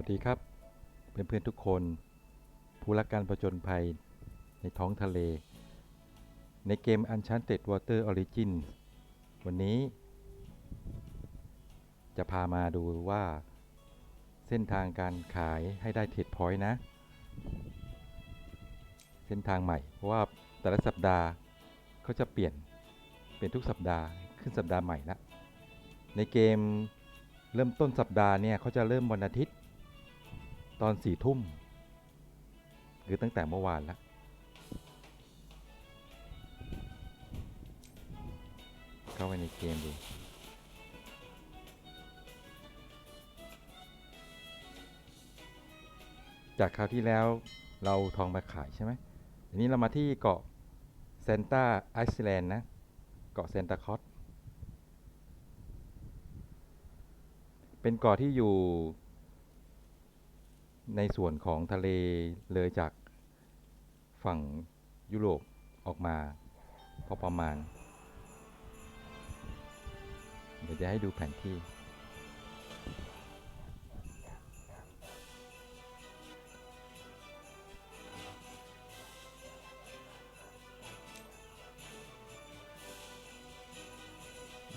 วัสดีครับ เพื่อนๆทุกคน ผู้รักการประจนภัยในท้องทะเล ในเกม Uncharted Water Origin วันนี้ จะพามาดูว่า เส้นทางการขายให้ได้เทรดพอยต์นะ เส้นทางใหม่เพราะว่าแต่ละสัปดาห์เขาจะเปลี่ยนเป็นทุกสัปดาห์ขึ้นสัปดาห์ใหม่ละในเกมเริ่มต้นสัปดาห์เนี่ยเขาจะเริ่มวันอาทิตย์ ตอนสี่ทุ่มคือตั้งแต่เมื่อวานแล้วเข้าไปในเกมดูจากคราวที่แล้วเราทองมาขายใช่ไหมทีนี้เรามาที่เกาะเซนต้าไอซ์แลนด์นะ เกาะเซนตาคอสเป็นเกาะที่อยู่ ในส่วนของทะเลเลยจากฝั่งยุโรปออกมาพอประมาณ เดี๋ยวจะให้ดูแผนที่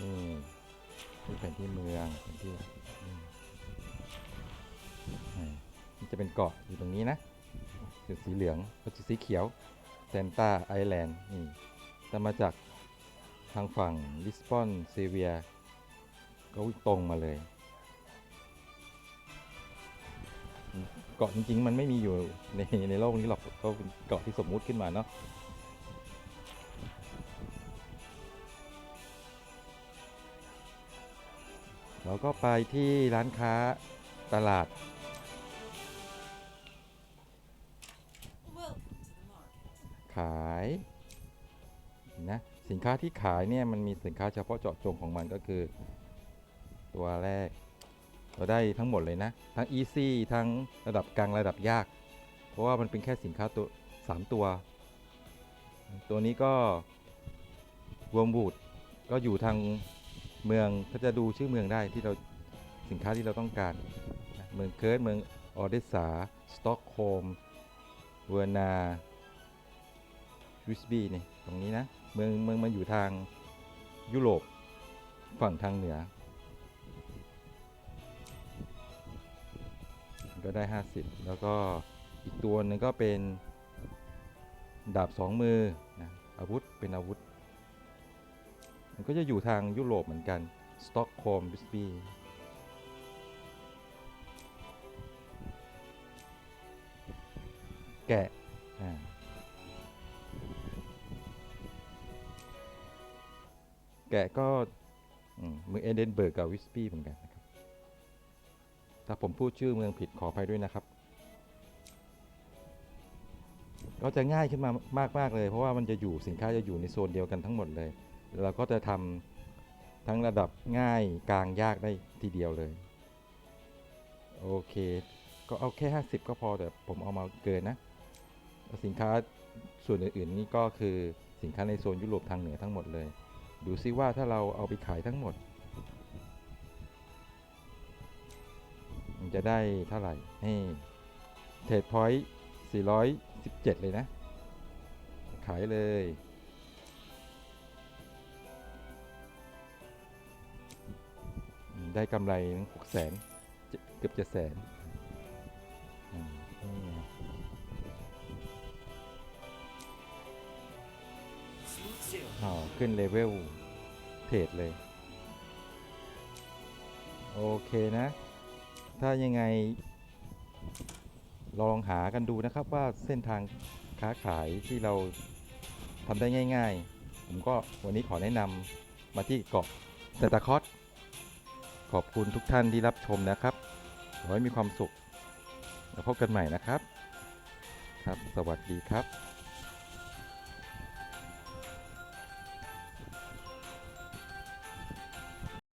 นี่นี่แผนที่เมืองแผนที่ จะเป็นเกาะอยู่ตรงนี้นะจุดสีเหลืองก็จุดสีเขียวเซนตาไอแลนด์นี่จะมาจากทางฝั่งลิสบอนเซเวียก็ตรงมาเลย เกาะจริงๆ มันไม่มีอยู่ในในโลกนี้หรอกก็เป็นเกาะที่สมมุติขึ้นมาเนาะเราก็ไปที่ร้านค้าตลาด ขายนะสินค้าที่ขายเนี่ยมันมีสินค้าเฉพาะเจาะจงของมันก็คือ ตัวแรก เราได้ทั้งหมดเลยนะ ทั้ง easy ทั้งระดับกลางระดับยาก เพราะว่ามันเป็นแค่สินค้าตัว 3 ตัว ตัวนี้ก็วงบูดก็อยู่ทางเมืองถ้าจะดูชื่อเมืองได้ที่เราสินค้าที่เราต้องการ เมืองเคิร์ดเมืองออเดสาสต็อกโฮมเวอร์นา วิสบีนี่ตรงนี้นะเมืองเมืองมันอยู่ทางยุโรปฝั่งทางเหนือ ก็ได้ 50 แล้วก็อีกตัวหนึงก็เป็นดาบสองมือนะอาวุธเป็นอาวุธ มันก็จะอยู่ทางยุโรปเหมือนกันสต็อกโฮล์มวิสบีแกะอ่า แกะก็มเมืองเอเดนเบิร์กกับวิสปี้เหมือนกันนะครับ ถ้าผมพูดชื่อเมืองผิดขออภัยด้วยนะครับ ก็จะง่ายขึ้นมากมาก ๆ เลย เพราะว่ามันจะอยู่สินค้าจะอยู่ในโซนเดียวกันทั้งหมดเลย เราก็จะทำทั้งระดับง่ายกลางยากได้ทีเดียวเลย โอเค ก็เอาแค่ 50 ก็พอแต่ผมเอามาเกินนะ สินค้าส่วนอื่นๆนี่ก็คือสินค้าในโซนยุโรปทางเหนือทั้งหมดเลย ดูซิว่าถ้าเราเอาไปขายทั้งหมด มันจะได้เท่าไหร่นี่เทรดพอยต์417 เลยนะ ขายเลย ได้กำไรหกแสนเกือบจะแสนนี่ อ๋อขึ้นเลเวลเทรดเลย โอเคนะ ถ้ายังไง ลองหากันดูนะครับว่าเส้นทางค้าขายที่เราทำได้ง่าย ๆ ผมก็วันนี้ขอแนะนำมาที่เกาะเซนตาคอสขอบคุณทุกท่านที่รับชมนะครับ ขอให้มีความสุข แล้วพบกันใหม่นะครับ ครับ สวัสดีครับ